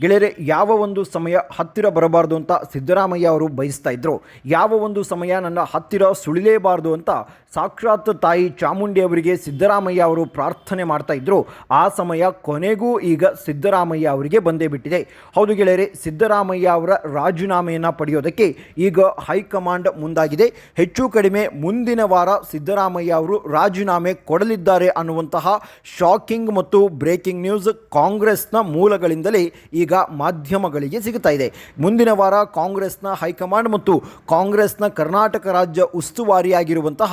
ಗೆಳೆಯರೆ, ಯಾವ ಒಂದು ಸಮಯ ಹತ್ತಿರ ಬರಬಾರ್ದು ಅಂತ ಸಿದ್ದರಾಮಯ್ಯ ಅವರು ಬಯಸ್ತಾ ಇದ್ದರು ಯಾವ ಒಂದು ಸಮಯ ನನ್ನ ಹತ್ತಿರ ಸುಳಿಲೇಬಾರ್ದು ಅಂತ ಸಾಕ್ಷಾತ್ ತಾಯಿ ಚಾಮುಂಡಿ ಅವರಿಗೆ ಸಿದ್ದರಾಮಯ್ಯ ಅವರು ಪ್ರಾರ್ಥನೆ ಮಾಡ್ತಾ ಇದ್ರು. ಆ ಸಮಯ ಕೊನೆಗೂ ಈಗ ಸಿದ್ದರಾಮಯ್ಯ ಅವರಿಗೆ ಬಂದೇ ಬಿಟ್ಟಿದೆ. ಹೌದು ಗೆಳೆಯರೆ, ಸಿದ್ದರಾಮಯ್ಯ ಅವರ ರಾಜೀನಾಮೆಯನ್ನು ಪಡೆಯೋದಕ್ಕೆ ಈಗ ಹೈಕಮಾಂಡ್ ಮುಂದಾಗಿದೆ. ಹೆಚ್ಚು ಕಡಿಮೆ ಮುಂದಿನ ವಾರ ಸಿದ್ದರಾಮಯ್ಯ ಅವರು ರಾಜೀನಾಮೆ ಕೊಡಲಿದ್ದಾರೆ ಅನ್ನುವಂತಹ ಶಾಕಿಂಗ್ ಮತ್ತು ಬ್ರೇಕಿಂಗ್ ನ್ಯೂಸ್ ಕಾಂಗ್ರೆಸ್ನ ಮೂಲಗಳಿಂದಲೇ ಈಗ ಮಾಧ್ಯಮಗಳಿಗೆ ಸಿಗುತ್ತಾ ಇದೆ. ಮುಂದಿನ ವಾರ ಕಾಂಗ್ರೆಸ್ನ ಹೈಕಮಾಂಡ್ ಮತ್ತು ಕಾಂಗ್ರೆಸ್ನ ಕರ್ನಾಟಕ ರಾಜ್ಯ ಉಸ್ತುವಾರಿಯಾಗಿರುವಂತಹ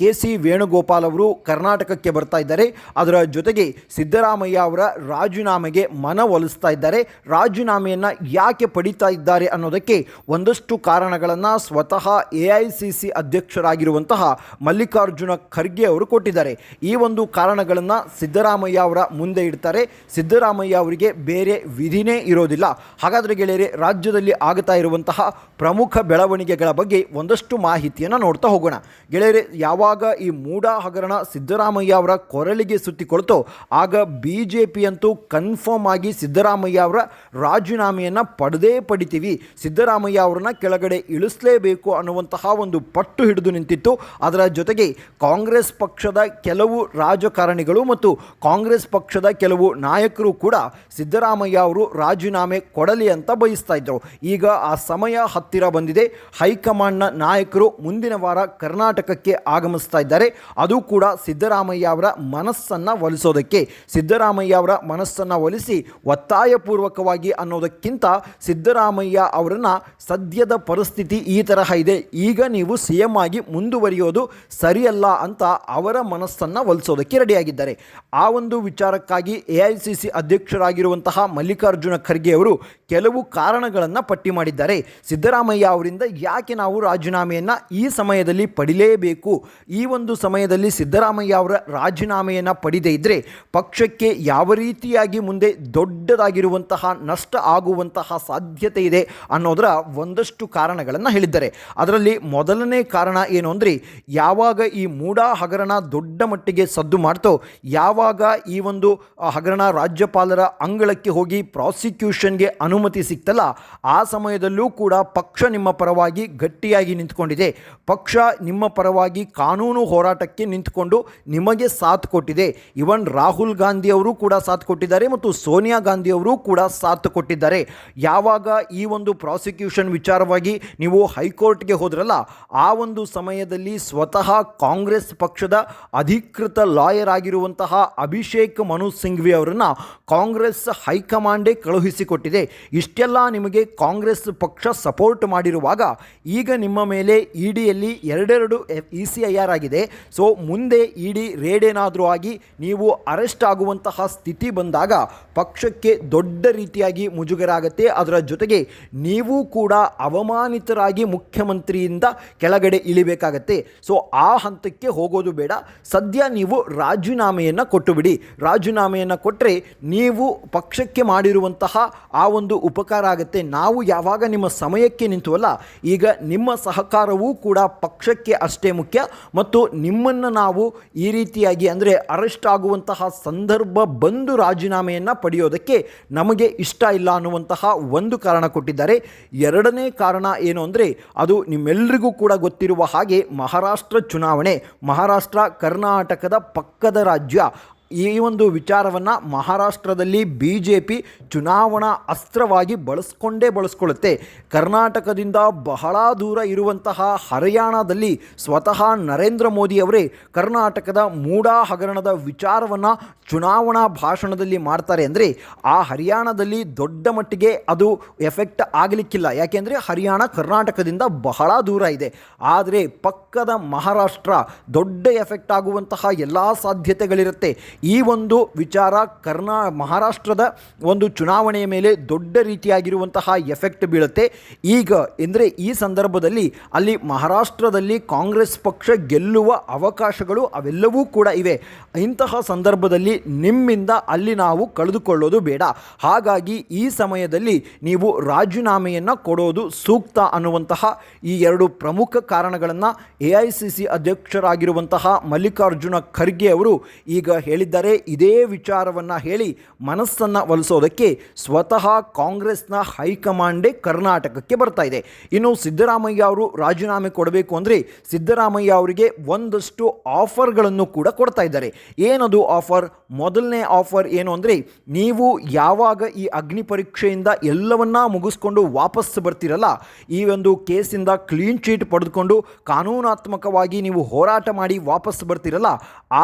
ಕೆ ಸಿ ವೇಣುಗೋಪಾಲ್ ಅವರು ಕರ್ನಾಟಕಕ್ಕೆ ಬರ್ತಾ ಇದ್ದಾರೆ. ಅದರ ಜೊತೆಗೆ ಸಿದ್ದರಾಮಯ್ಯ ಅವರ ರಾಜೀನಾಮೆಗೆ ಮನವೊಲಿಸ್ತಾ ಇದ್ದಾರೆ. ರಾಜೀನಾಮೆಯನ್ನು ಯಾಕೆ ಪಡಿತಾ ಇದ್ದಾರೆ ಅನ್ನೋದಕ್ಕೆ ಒಂದಷ್ಟು ಕಾರಣಗಳನ್ನು ಸ್ವತಃ ಎ ಐ ಸಿ ಸಿ ಅಧ್ಯಕ್ಷರಾಗಿರುವಂತಹ ಮಲ್ಲಿಕಾರ್ಜುನ ಖರ್ಗೆ ಅವರು ಕೊಟ್ಟಿದ್ದಾರೆ. ಈ ಒಂದು ಕಾರಣಗಳನ್ನು ಸಿದ್ದರಾಮಯ್ಯ ಅವರ ಮುಂದೆ ಇಡ್ತಾರೆ. ಸಿದ್ದರಾಮಯ್ಯ ಅವರಿಗೆ ಬೇರೆ ವಿಧಿನೇ ಇರೋದಿಲ್ಲ. ಹಾಗಾದರೆ ಗೆಳೆಯರೆ, ರಾಜ್ಯದಲ್ಲಿ ಆಗ್ತಾ ಇರುವಂತಹ ಪ್ರಮುಖ ಬೆಳವಣಿಗೆಗಳ ಬಗ್ಗೆ ಒಂದಷ್ಟು ಮಾಹಿತಿಯನ್ನು ನೋಡ್ತಾ ಹೋಗೋಣ. ಗೆಳೆಯರೆ, ಯಾವಾಗ ಈ ಮೂಡ ಹಗರಣ ಸಿದ್ದರಾಮಯ್ಯ ಅವರ ಕೊರಳಿಗೆ ಸುತ್ತಿಕೊಳ್ತೋ, ಆಗ ಬಿ ಜೆ ಪಿಯಂತೂ ಕನ್ಫರ್ಮ್ ಆಗಿ ಸಿದ್ದರಾಮಯ್ಯ ಅವರ ರಾಜೀನಾಮೆಯನ್ನು ಪಡೆದೇ ಪಡಿತೀವಿ. ಸಿದ್ದರಾಮಯ್ಯ ಅವರನ್ನ ಕೆಳಗಡೆ ಇಳಿಸಲೇಬೇಕು ಅನ್ನುವಂತಹ ಒಂದು ಪಟ್ಟು ಹಿಡಿದು ನಿಂತಿತ್ತು. ಅದರ ಜೊತೆಗೆ ಕಾಂಗ್ರೆಸ್ ಪಕ್ಷದ ಕೆಲವು ರಾಜಕಾರಣಿಗಳು ಮತ್ತು ಕಾಂಗ್ರೆಸ್ ಪಕ್ಷದ ಕೆಲವು ನಾಯಕರು ಕೂಡ ಸಿದ್ದರಾಮಯ್ಯ ಅವರು ರಾಜೀನಾಮೆ ಕೊಡಲಿ ಅಂತ ಬಯಸ್ತಾ ಇದ್ದರು ಈಗ ಆ ಸಮಯ ಹತ್ತಿರ ಬಂದಿದೆ. ಹೈಕಮಾಂಡ್ನ ನಾಯಕರು ಮುಂದಿನ ವಾರ ಕರ್ನಾಟಕಕ್ಕೆ ಆಗಮಿಸ್ತಾ ಇದ್ದಾರೆ. ಅದು ಕೂಡ ಸಿದ್ದರಾಮಯ್ಯ ಅವರ ಮನಸ್ಸನ್ನು ಒಲಿಸೋದಕ್ಕೆ. ಸಿದ್ದರಾಮಯ್ಯ ಅವರ ಮನಸ್ಸನ್ನು ಒಲಿಸಿ ಒತ್ತಾಯಪೂರ್ವಕವಾಗಿ ಅನ್ನೋದಕ್ಕಿಂತ ಸಿದ್ದರಾಮಯ್ಯ ಅವರನ್ನು ಸದ್ಯದ ಪರಿಸ್ಥಿತಿ ಈ ತರಹ ಇದೆ. ಈಗ ನೀವು ಸಿ ಎಂ ಆಗಿ ಮುಂದುವರಿಯೋದು ಸರಿಯಲ್ಲ ಅಂತ ಅವರ ಮನಸ್ಸನ್ನು ಒಲಿಸೋದಕ್ಕೆ ರೆಡಿಯಾಗಿದ್ದಾರೆ ಆ ಒಂದು ವಿಚಾರಕ್ಕಾಗಿ ಎ ಐ ಸಿ ಸಿ ಅಧ್ಯಕ್ಷರಾಗಿರುವಂತಹ ಮಲ್ಲಿಕಾರ್ಜುನ ಖರ್ಗೆ ಅವರು ಕೆಲವು ಕಾರಣಗಳನ್ನು ಪಟ್ಟಿ ಮಾಡಿದ್ದಾರೆ. ಸಿದ್ದರಾಮಯ್ಯ ಅವರಿಂದ ಯಾಕೆ ನಾವು ರಾಜೀನಾಮೆಯನ್ನು ಈ ಸಮಯದಲ್ಲಿ ಪಡಿಲೇಬೇಕು? ಈ ಒಂದು ಸಮಯದಲ್ಲಿ ಸಿದ್ದರಾಮಯ್ಯ ಅವರ ರಾಜೀನಾಮೆಯನ್ನು ಪಡೆದೇ ಇದ್ದರೆ ಪಕ್ಷಕ್ಕೆ ಯಾವ ರೀತಿಯಾಗಿ ಮುಂದೆ ದೊಡ್ಡದಾಗಿರುವಂತಹ ನಷ್ಟ ಆಗುವಂತಹ ಸಾಧ್ಯತೆ ಇದೆ ಅನ್ನೋದರ ಒಂದಷ್ಟು ಕಾರಣಗಳನ್ನು ಹೇಳಿದ್ದಾರೆ. ಅದರಲ್ಲಿ ಮೊದಲನೇ ಕಾರಣ ಏನು ಅಂದರೆ ಯಾವಾಗ ಈ ಮೂಡ ಹಗರಣ ದೊಡ್ಡ ಮಟ್ಟಿಗೆ ಸದ್ದು ಮಾಡ್ತೋ, ಯಾವಾಗ ಈ ಒಂದು ಹಗರಣ ರಾಜ್ಯಪಾಲರ ಅಂಗಳಕ್ಕೆ ಹೋಗಿ ಪ್ರಾಸಿಕ್ಯೂಷನ್ಗೆ ಅನುಮತಿ ಸಿಕ್ತಲ್ಲ, ಆ ಸಮಯದಲ್ಲೂ ಕೂಡ ಪಕ್ಷ ನಿಮ್ಮ ಪರವಾಗಿ ಗಟ್ಟಿಯಾಗಿ ನಿಂತ್ಕೊಂಡಿದೆ. ಪಕ್ಷ ನಿಮ್ಮ ಪರವಾಗಿ ಕಾನೂನು ಹೋರಾಟಕ್ಕೆ ನಿಂತ್ಕೊಂಡು ನಿಮಗೆ ಸಾಥ್ ಕೊಟ್ಟಿದೆ. ಇವನ್ ರಾಹುಲ್ ಗಾಂಧಿ ಅವರು ಕೂಡ ಸಾಥ್ ಕೊಟ್ಟಿದ್ದಾರೆ ಮತ್ತು ಸೋನಿಯಾ ಗಾಂಧಿ ಅವರು ಕೂಡ ಸಾಥ್ ಕೊಟ್ಟಿದ್ದಾರೆ. ಯಾವಾಗ ಈ ಒಂದು ಪ್ರಾಸಿಕ್ಯೂಷನ್ ವಿಚಾರವಾಗಿ ನೀವು ಹೈಕೋರ್ಟ್ಗೆ ಹೋದ್ರಲ್ಲ, ಆ ಒಂದು ಸಮಯದಲ್ಲಿ ಸ್ವತಃ ಕಾಂಗ್ರೆಸ್ ಪಕ್ಷದ ಅಧಿಕೃತ ಲಾಯರ್ ಆಗಿರುವಂತಹ ಅಭಿಷೇಕ್ ಮನು ಸಿಂಘ್ವಿ ಅವರನ್ನು ಕಾಂಗ್ರೆಸ್ ಹೈಕಮಾಂಡೇ ಕಳುಹಿಸಿಕೊಟ್ಟಿದೆ. ಇಷ್ಟೆಲ್ಲ ನಿಮಗೆ ಕಾಂಗ್ರೆಸ್ ಪಕ್ಷ ಸಪೋರ್ಟ್ ಮಾಡಿರುವಾಗ ಈಗ ನಿಮ್ಮ ಮೇಲೆ ಇ ಡಿಯಲ್ಲಿ ಎರಡೆರಡು ಇ ಸಿ ಐ ಆರ್ ಆಗಿದೆ. ಸೊ, ಮುಂದೆ ಇ ಡಿ ರೇಡ್ ಏನಾದರೂ ಆಗಿ ನೀವು ಅರೆಸ್ಟ್ ಆಗುವಂತಹ ಸ್ಥಿತಿ ಬಂದಾಗ ಪಕ್ಷಕ್ಕೆ ದೊಡ್ಡ ರೀತಿಯಾಗಿ ಮುಜುಗರ ಆಗುತ್ತೆ ಅದರ ಜೊತೆಗೆ ನೀವು ಕೂಡ ಅವಮಾನಿತರಾಗಿ ಮುಖ್ಯಮಂತ್ರಿಯಿಂದ ಕೆಳಗಡೆ ಇಳಿಬೇಕಾಗತ್ತೆ. ಸೊ, ಆ ಹಂತಕ್ಕೆ ಹೋಗೋದು ಬೇಡ. ಸದ್ಯ ನೀವು ರಾಜೀನಾಮೆಯನ್ನು ಕೊಟ್ಟುಬಿಡಿ. ರಾಜೀನಾಮೆಯನ್ನು ಕೊಟ್ಟರೆ ನೀವು ಪಕ್ಷಕ್ಕೆ ಮಾಡಿರುವಂತಹ ಆ ಒಂದು ಉಪಕಾರ ಆಗುತ್ತೆ. ನಾವು ಯಾವಾಗ ನಿಮ್ಮ ಸಮಯಕ್ಕೆ ನಿಂತುವಲ್ಲ, ಈಗ ನಿಮ್ಮ ಸಹಕಾರವೂ ಕೂಡ ಪಕ್ಷಕ್ಕೆ ಅಷ್ಟೇ ಮುಖ್ಯ. ಮತ್ತು ನಿಮ್ಮನ್ನು ನಾವು ಈ ರೀತಿಯಾಗಿ ಅಂದರೆ ಅರೆಸ್ಟ್ ಆಗುವಂತಹ ಸಂದರ್ಭ ಬಂದು ರಾಜೀನಾಮೆಯನ್ನು ಪಡೆಯೋದಕ್ಕೆ ನಮಗೆ ಇಷ್ಟ ಇಲ್ಲ ಅನ್ನುವಂತಹ ಒಂದು ಕಾರಣ ಕೊಟ್ಟಿದ್ದಾರೆ. ಎರಡನೇ ಕಾರಣ ಏನು ಅಂದರೆ, ಅದು ನಿಮ್ಮೆಲ್ಲರಿಗೂ ಕೂಡ ಗೊತ್ತಿರುವ ಹಾಗೆ ಮಹಾರಾಷ್ಟ್ರ ಚುನಾವಣೆ. ಮಹಾರಾಷ್ಟ್ರ ಕರ್ನಾಟಕದ ಪಕ್ಕದ ರಾಜ್ಯ. ಈ ಒಂದು ವಿಚಾರವನ್ನು ಮಹಾರಾಷ್ಟ್ರದಲ್ಲಿ ಬಿ ಜೆ ಪಿ ಚುನಾವಣಾ ಅಸ್ತ್ರವಾಗಿ ಬಳಸ್ಕೊಂಡೇ ಬಳಸ್ಕೊಳ್ಳುತ್ತೆ. ಕರ್ನಾಟಕದಿಂದ ಬಹಳ ದೂರ ಇರುವಂತಹ ಹರಿಯಾಣದಲ್ಲಿ ಸ್ವತಃ ನರೇಂದ್ರ ಮೋದಿ ಅವರೇ ಕರ್ನಾಟಕದ ಮೂಡಾ ಹಗರಣದ ವಿಚಾರವನ್ನು ಚುನಾವಣಾ ಭಾಷಣದಲ್ಲಿ ಮಾಡ್ತಾರೆ ಅಂದರೆ ಆ ಹರಿಯಾಣದಲ್ಲಿ ದೊಡ್ಡ ಮಟ್ಟಿಗೆ ಅದು ಎಫೆಕ್ಟ್ ಆಗಲಿಕ್ಕಿಲ್ಲ. ಯಾಕೆಂದರೆ ಹರಿಯಾಣ ಕರ್ನಾಟಕದಿಂದ ಬಹಳ ದೂರ ಇದೆ. ಆದರೆ ಪಕ್ಕದ ಮಹಾರಾಷ್ಟ್ರ ದೊಡ್ಡ ಎಫೆಕ್ಟ್ ಆಗುವಂತಹ ಎಲ್ಲ ಸಾಧ್ಯತೆಗಳಿರುತ್ತೆ. ಈ ಒಂದು ವಿಚಾರ ಕರ್ನಾ ಮಹಾರಾಷ್ಟ್ರದ ಒಂದು ಚುನಾವಣೆಯ ಮೇಲೆ ದೊಡ್ಡ ರೀತಿಯಾಗಿರುವಂತಹ ಎಫೆಕ್ಟ್ ಬೀಳುತ್ತೆ. ಈಗ ಎಂದರೆ ಈ ಸಂದರ್ಭದಲ್ಲಿ ಅಲ್ಲಿ ಮಹಾರಾಷ್ಟ್ರದಲ್ಲಿ ಕಾಂಗ್ರೆಸ್ ಪಕ್ಷ ಗೆಲ್ಲುವ ಅವಕಾಶಗಳು ಅವೆಲ್ಲವೂ ಕೂಡ ಇವೆ. ಇಂತಹ ಸಂದರ್ಭದಲ್ಲಿ ನಿಮ್ಮಿಂದ ಅಲ್ಲಿ ನಾವು ಕಳೆದುಕೊಳ್ಳೋದು ಬೇಡ. ಹಾಗಾಗಿ ಈ ಸಮಯದಲ್ಲಿ ನೀವು ರಾಜೀನಾಮೆಯನ್ನು ಕೊಡೋದು ಸೂಕ್ತ ಅನ್ನುವಂತಹ ಈ ಎರಡು ಪ್ರಮುಖ ಕಾರಣಗಳನ್ನು ಎ ಐ ಸಿ ಸಿ ಅಧ್ಯಕ್ಷರಾಗಿರುವಂತಹ ಮಲ್ಲಿಕಾರ್ಜುನ ಖರ್ಗೆ ಅವರು ಈಗ ಹೇಳಿದ್ದಾರೆ. ಹೇಳಿದ್ದಾರೆ ಇದೇ ವಿಚಾರವನ್ನು ಹೇಳಿ ಮನಸ್ಸನ್ನು ಒಲಿಸೋದಕ್ಕೆ ಸ್ವತಃ ಕಾಂಗ್ರೆಸ್ನ ಹೈಕಮಾಂಡೇ ಕರ್ನಾಟಕಕ್ಕೆ ಬರ್ತಾ ಇದೆ. ಇನ್ನು ಸಿದ್ದರಾಮಯ್ಯ ಅವರು ರಾಜೀನಾಮೆ ಕೊಡಬೇಕು ಅಂದರೆ ಸಿದ್ದರಾಮಯ್ಯ ಅವರಿಗೆ ಒಂದಷ್ಟು ಆಫರ್ಗಳನ್ನು ಕೂಡ ಕೊಡ್ತಾ ಇದ್ದಾರೆ. ಏನದು ಆಫರ್? ಮೊದಲನೇ ಆಫರ್ ಏನು ಅಂದರೆ ನೀವು ಯಾವಾಗ ಈ ಅಗ್ನಿ ಪರೀಕ್ಷೆಯಿಂದ ಎಲ್ಲವನ್ನ ಮುಗಿಸ್ಕೊಂಡು ವಾಪಸ್ ಬರ್ತಿರಲ್ಲ, ಈ ಒಂದು ಕೇಸಿಂದ ಕ್ಲೀನ್ ಚೀಟ್ ಪಡೆದುಕೊಂಡು ಕಾನೂನಾತ್ಮಕವಾಗಿ ನೀವು ಹೋರಾಟ ಮಾಡಿ ವಾಪಸ್ ಬರ್ತಿರಲ್ಲ,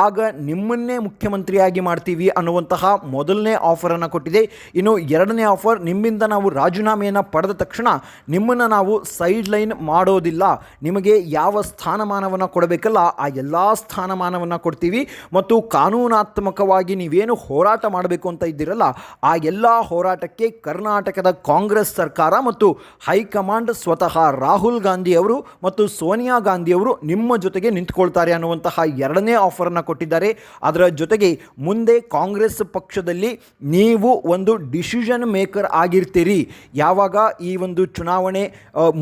ಆಗ ನಿಮ್ಮನ್ನೇ ಮುಖ್ಯಮಂತ್ರಿಯಾಗಿ ಮಾಡ್ತೀವಿ ಅನ್ನುವಂತಹ ಮೊದಲನೇ ಆಫರನ್ನು ಕೊಟ್ಟಿದೆ. ಇನ್ನು ಎರಡನೇ ಆಫರ್ ನಿಮ್ಮಿಂದ ನಾವು ರಾಜೀನಾಮೆಯನ್ನು ಪಡೆದ ತಕ್ಷಣ ನಿಮ್ಮನ್ನು ನಾವು ಸೈಡ್ ಲೈನ್ ಮಾಡೋದಿಲ್ಲ. ನಿಮಗೆ ಯಾವ ಸ್ಥಾನಮಾನವನ್ನು ಕೊಡಬೇಕಲ್ಲ ಆ ಎಲ್ಲ ಸ್ಥಾನಮಾನವನ್ನು ಕೊಡ್ತೀವಿ. ಮತ್ತು ಕಾನೂನಾತ್ಮಕವಾಗಿ ನೀವೇನು ಹೋರಾಟ ಮಾಡಬೇಕು ಅಂತ ಇದ್ದೀರಲ್ಲ, ಆ ಎಲ್ಲ ಹೋರಾಟಕ್ಕೆ ಕರ್ನಾಟಕದ ಕಾಂಗ್ರೆಸ್ ಸರ್ಕಾರ ಮತ್ತು ಹೈಕಮಾಂಡ್ ಸ್ವತಃ ರಾಹುಲ್ ಗಾಂಧಿ ಅವರು ಮತ್ತು ಸೋನಿಯಾ ಗಾಂಧಿ ಅವರು ನಿಮ್ಮ ಜೊತೆಗೆ ನಿಂತ್ಕೊಳ್ತಾರೆ ಅನ್ನುವಂತಹ ಎರಡನೇ ಆಫರನ್ನು ಕೊಟ್ಟಿದ್ದಾರೆ. ಅದರ ಜೊತೆಗೆ ಮುಂದೆ ಕಾಂಗ್ರೆಸ್ ಪಕ್ಷದಲ್ಲಿ ನೀವು ಒಂದು ಡಿಸಿಷನ್ ಮೇಕರ್ ಆಗಿರ್ತೀರಿ. ಯಾವಾಗ ಈ ಒಂದು ಚುನಾವಣೆ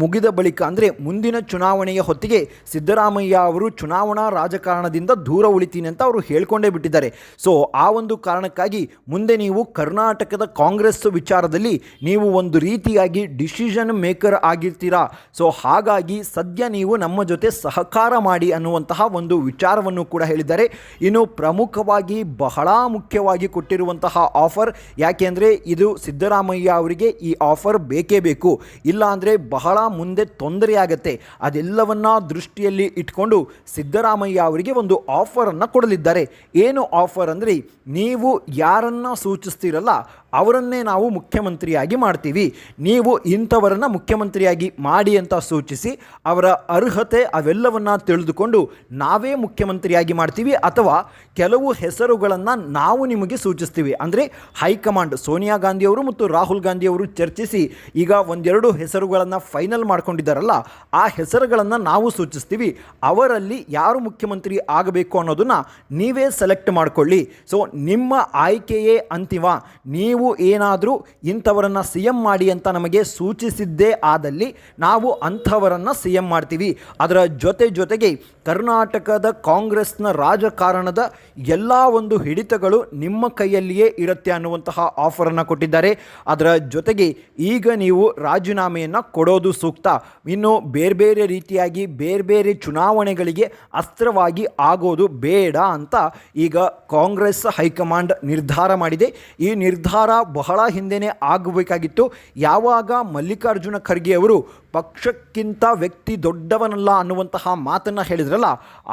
ಮುಗಿದ ಬಳಿಕ ಅಂದರೆ ಮುಂದಿನ ಚುನಾವಣೆಯ ಹೊತ್ತಿಗೆ ಸಿದ್ದರಾಮಯ್ಯ ಅವರು ಚುನಾವಣಾ ರಾಜಕಾರಣದಿಂದ ದೂರ ಉಳಿತೀನಿ ಅಂತ ಅವರು ಹೇಳ್ಕೊಂಡೇ ಬಿಟ್ಟಿದ್ದಾರೆ. ಸೊ ಆ ಒಂದು ಕಾರಣಕ್ಕಾಗಿ ಮುಂದೆ ನೀವು ಕರ್ನಾಟಕದ ಕಾಂಗ್ರೆಸ್ ವಿಚಾರದಲ್ಲಿ ನೀವು ಒಂದು ರೀತಿಯಾಗಿ ಡಿಸಿಷನ್ ಮೇಕರ್ ಆಗಿರ್ತೀರಾ. ಸೊ ಹಾಗಾಗಿ ಸದ್ಯ ನೀವು ನಮ್ಮ ಜೊತೆ ಸಹಕಾರ ಮಾಡಿ ಅನ್ನುವಂತಹ ಒಂದು ವಿಚಾರವನ್ನು ಕೂಡ ಹೇಳಿದ್ದಾರೆ. ಇನ್ನು ಪ್ರಮುಖವಾಗಿ ಬಹಳ ಮುಖ್ಯವಾಗಿ ಕೊಟ್ಟಿರುವಂತಹ ಆಫರ್. ಯಾಕೆಂದರೆ ಇದು ಸಿದ್ದರಾಮಯ್ಯ ಅವರಿಗೆ ಈ ಆಫರ್ ಬೇಕೇ ಬೇಕು. ಇಲ್ಲಾಂದರೆ ಬಹಳ ಮುಂದೆ ತೊಂದರೆಯಾಗತ್ತೆ ಅದೆಲ್ಲವನ್ನ ದೃಷ್ಟಿಯಲ್ಲಿ ಇಟ್ಕೊಂಡು ಸಿದ್ದರಾಮಯ್ಯ ಅವರಿಗೆ ಒಂದು ಆಫರನ್ನು ಕೊಡಲಿದ್ದಾರೆ. ಏನು ಆಫರ್ ಅಂದರೆ ನೀವು ಯಾರನ್ನು ಸೂಚಿಸ್ತೀರಲ್ಲ ಅವರನ್ನೇ ನಾವು ಮುಖ್ಯಮಂತ್ರಿಯಾಗಿ ಮಾಡ್ತೀವಿ. ನೀವು ಇಂಥವರನ್ನು ಮುಖ್ಯಮಂತ್ರಿಯಾಗಿ ಮಾಡಿ ಅಂತ ಸೂಚಿಸಿ ಅವರ ಅರ್ಹತೆ ಅವೆಲ್ಲವನ್ನು ತಿಳಿದುಕೊಂಡು ನಾವೇ ಮುಖ್ಯಮಂತ್ರಿಯಾಗಿ ಮಾಡ್ತೀವಿ ಅಥವಾ ಕೆಲವು ಹೆಸರುಗಳನ್ನು ನಾವು ನಿಮಗೆ ಸೂಚಿಸ್ತೀವಿ. ಅಂದರೆ ಹೈಕಮಾಂಡ್ ಸೋನಿಯಾ ಗಾಂಧಿಯವರು ಮತ್ತು ರಾಹುಲ್ ಗಾಂಧಿಯವರು ಚರ್ಚಿಸಿ ಈಗ ಒಂದೆರಡು ಹೆಸರುಗಳನ್ನು ಫೈನಲ್ ಮಾಡ್ಕೊಂಡಿದ್ದಾರಲ್ಲ, ಆ ಹೆಸರುಗಳನ್ನು ನಾವು ಸೂಚಿಸ್ತೀವಿ. ಅವರಲ್ಲಿ ಯಾರು ಮುಖ್ಯಮಂತ್ರಿ ಆಗಬೇಕು ಅನ್ನೋದನ್ನು ನೀವೇ ಸೆಲೆಕ್ಟ್ ಮಾಡಿಕೊಳ್ಳಿ. ಸೊ ನಿಮ್ಮ ಆಯ್ಕೆಯೇ ಅಂತಿಮ. ನೀವು ಏನಾದರೂ ಇಂಥವರನ್ನು ಸಿ ಎಂ ಮಾಡಿ ಅಂತ ನಮಗೆ ಸೂಚಿಸಿದ್ದೇ ಆದಲ್ಲಿ ನಾವು ಅಂಥವರನ್ನು ಸಿ ಎಂ ಮಾಡ್ತೀವಿ. ಅದರ ಜೊತೆ ಜೊತೆಗೆ ಕರ್ನಾಟಕದ ಕಾಂಗ್ರೆಸ್ನ ರಾಜಕಾರಣದ ಎಲ್ಲ ಒಂದು ಹಿಡಿತಗಳು ನಿಮ್ಮ ಕೈಯಲ್ಲಿಯೇ ಇರುತ್ತೆ ಅನ್ನುವಂತಹ ಆಫರನ್ನು ಕೊಟ್ಟಿದ್ದಾರೆ. ಅದರ ಜೊತೆಗೆ ಈಗ ನೀವು ರಾಜೀನಾಮೆಯನ್ನು ಕೊಡೋದು ಸೂಕ್ತ. ಇನ್ನು ಬೇರೆ ಬೇರೆ ರೀತಿಯಾಗಿ ಬೇರೆ ಬೇರೆ ಚುನಾವಣೆಗಳಿಗೆ ಅಸ್ತ್ರವಾಗಿ ಆಗೋದು ಬೇಡ ಅಂತ ಈಗ ಕಾಂಗ್ರೆಸ್ ಹೈಕಮಾಂಡ್ ನಿರ್ಧಾರ ಮಾಡಿದೆ. ಈ ನಿರ್ಧಾರ ಬಹಳ ಹಿಂದೆನೇ ಆಗಬೇಕಾಗಿತ್ತು. ಯಾವಾಗ ಮಲ್ಲಿಕಾರ್ಜುನ ಖರ್ಗೆ ಅವರು ಪಕ್ಷಕ್ಕಿಂತ ವ್ಯಕ್ತಿ ದೊಡ್ಡವನಲ್ಲ ಅನ್ನುವಂತಹ ಮಾತನ್ನು ಹೇಳಿದ್ರಲ್ಲ,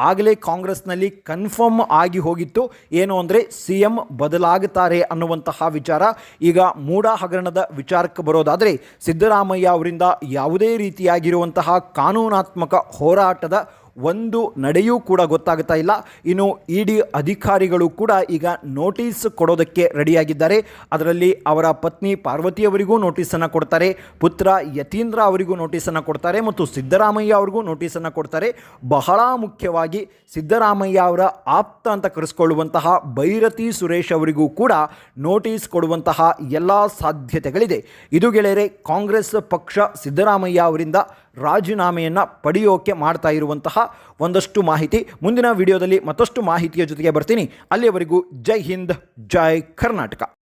ಆಗಲೇ ಕಾಂಗ್ರೆಸ್ನಲ್ಲಿ ಕನ್ಫರ್ಮ್ ಆಗಿ ಹೋಗಿತ್ತು. ಏನು ಅಂದರೆ ಸಿ ಎಂ ಬದಲಾಗುತ್ತಾರೆ ಅನ್ನುವಂತಹ ವಿಚಾರ. ಈಗ ಮೂಡ ಹಗರಣದ ವಿಚಾರಕ್ಕೆ ಬರೋದಾದರೆ ಸಿದ್ದರಾಮಯ್ಯ ಅವರಿಂದ ಯಾವುದೇ ರೀತಿಯಾಗಿರುವಂತಹ ಕಾನೂನಾತ್ಮಕ ಹೋರಾಟದ ಒಂದು ನಡೆಯೂ ಕೂಡ ಗೊತ್ತಾಗುತ್ತಾ ಇಲ್ಲ. ಇನ್ನು ಇ ಡಿ ಅಧಿಕಾರಿಗಳು ಕೂಡ ಈಗ ನೋಟಿಸ್ ಕೊಡೋದಕ್ಕೆ ರೆಡಿಯಾಗಿದ್ದಾರೆ. ಅದರಲ್ಲಿ ಅವರ ಪತ್ನಿ ಪಾರ್ವತಿಯವರಿಗೂ ನೋಟಿಸನ್ನು ಕೊಡ್ತಾರೆ, ಪುತ್ರ ಯತೀಂದ್ರ ಅವರಿಗೂ ನೋಟಿಸನ್ನು ಕೊಡ್ತಾರೆ ಮತ್ತು ಸಿದ್ದರಾಮಯ್ಯ ಅವರಿಗೂ ನೋಟಿಸನ್ನು ಕೊಡ್ತಾರೆ. ಬಹಳ ಮುಖ್ಯವಾಗಿ ಸಿದ್ದರಾಮಯ್ಯ ಅವರ ಆಪ್ತ ಅಂತ ಕರೆಸ್ಕೊಳ್ಳುವಂತಹ ಭೈರತಿ ಸುರೇಶ್ ಅವರಿಗೂ ಕೂಡ ನೋಟಿಸ್ ಕೊಡುವಂತಹ ಎಲ್ಲ ಸಾಧ್ಯತೆಗಳಿದೆ. ಇದು ಗೆಳೆಯರೆ, ಕಾಂಗ್ರೆಸ್ ಪಕ್ಷ ಸಿದ್ದರಾಮಯ್ಯ ಅವರಿಂದ ರಾಜೀನಾಮೆಯನ್ನು ಪಡೆಯೋಕೆ ಮಾಡ್ತಾ ಇರುವಂತಹ ಒಂದಷ್ಟು ಮಾಹಿತಿ ಮುಂದಿನ ವಿಡಿಯೋದಲ್ಲಿ ಮತ್ತಷ್ಟು ಮಾಹಿತಿಯ ಜೊತೆಗೆ ಬರ್ತೀನಿ. ಅಲ್ಲಿಯವರೆಗೂ ಜೈ ಹಿಂದ್, ಜೈ ಕರ್ನಾಟಕ.